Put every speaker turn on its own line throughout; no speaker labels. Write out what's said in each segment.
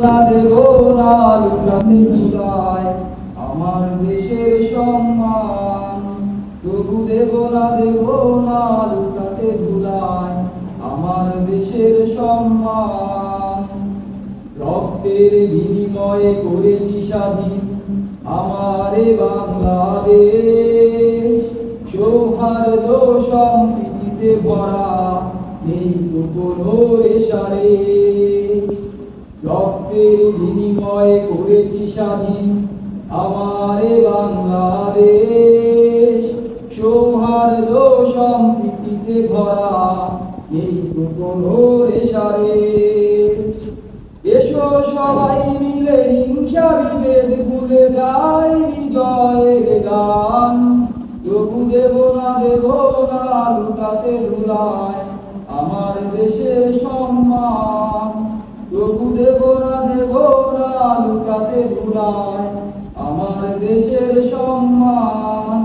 দেব না লুকাতে ধুলায় আমার দেশের সম্মান প্রভু দেব না দেব না লুকাতে ধুলায়। আমার দেশের সম্মান, রক্তের বিনিময়ে করেছি স্বাধীন আমারে বাংলাদেশ। সৌহার্দ্য সম্প্রীতিতে ভরা নেই তো কোনো এসারে রক্তের বিনিময়ে করেছি স্বাধীন। আমারে বাংলাদেশ, সৌহার্দ্য সম্প্রীতিতে ভরা তো কোনো এসারে এসো সবাই মিলে হিংসা বিভেদ ভুলে যাই বিজয়ের গান। তবু দেব না দেব না, লুটাতে ধুলায়। লুটাতে ধুলায় আমার দেশের সম্মান।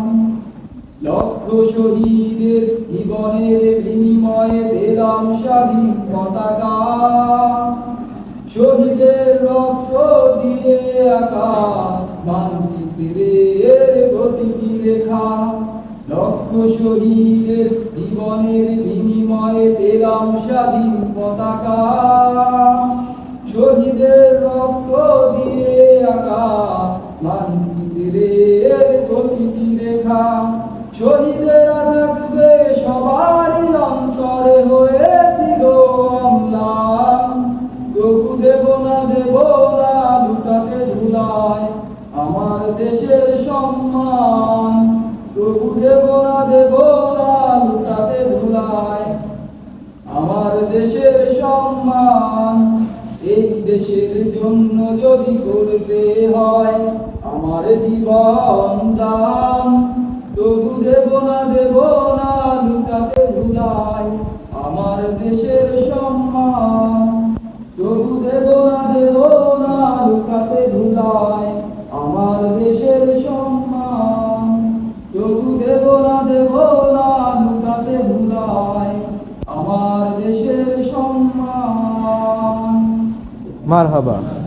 লক্ষ শহীদের জীবনের বিনিময়ে পেলাম স্বাধীন পতাকা। শহীদের রক্ত দিয়ে আঁকা মানচিত্রের গতিটি লেখা? লক্ষ শহীদের জীবনের বিনিময়ে পেলাম স্বাধীন পতাকা। শহীদের রক্ত দিয়ে আঁকা মানচিত্রের গতিটি রেখা। শহীদেরা থাকবে সবারই অন্তরে হয়েছিল অম্লান তবু দেব না দেব না লুটাতে ধুলায় আমার দেশের সম্মান দেশের জন্য যদি করতে হয়, আমার জীবন দান। তবু দেব না দেব না, লুটাতে ভুলাই আমার দেশের
Merhaba.